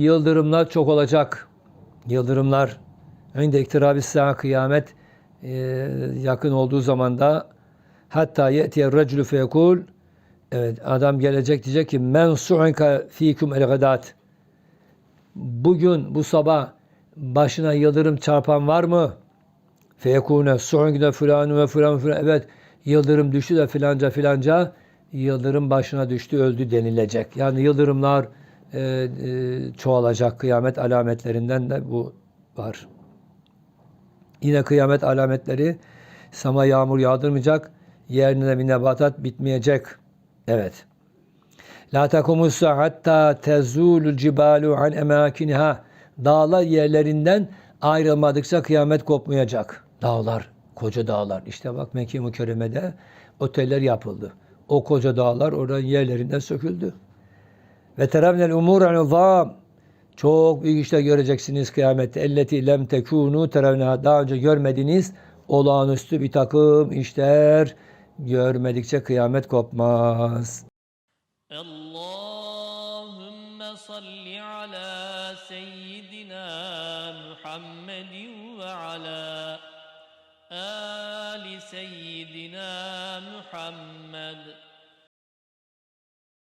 Yıldırımlar çok olacak. Yıldırımlar. İnde iktirabi sa'a kıyamet e, yakın olduğu zaman da hatta yetiye racülü feyekul evet adam gelecek diyecek ki men su'inka fikum el gadat bugün bu sabah başına yıldırım çarpan var mı? Feyekune su'inka filan ve filan filan evet yıldırım düştü de filanca filanca yıldırım başına düştü öldü denilecek. Yani yıldırımlar e, e, çoğalacak kıyamet alametlerinden de bu var. Yine kıyamet alametleri sama yağmur yağdırmayacak. Yerine bir nebatat bitmeyecek. Evet. La takumus hatta tezulul cibalu an emakiniha. Dağlar yerlerinden ayrılmadıkça kıyamet kopmayacak. Dağlar, koca dağlar. İşte bak Mekke Mükerreme'de oteller yapıldı. O koca dağlar oradan yerlerinden söküldü. Ve terevnel umurel uzam. Çok büyük işler göreceksiniz kıyamette. Elleti lem tekunu terevneha. Daha önce görmediğiniz olağanüstü bir takım işler görmedikçe kıyamet kopmaz. Allahümme salli ala seyyidina Muhammedin ve ala ali seyyidina Muhammed.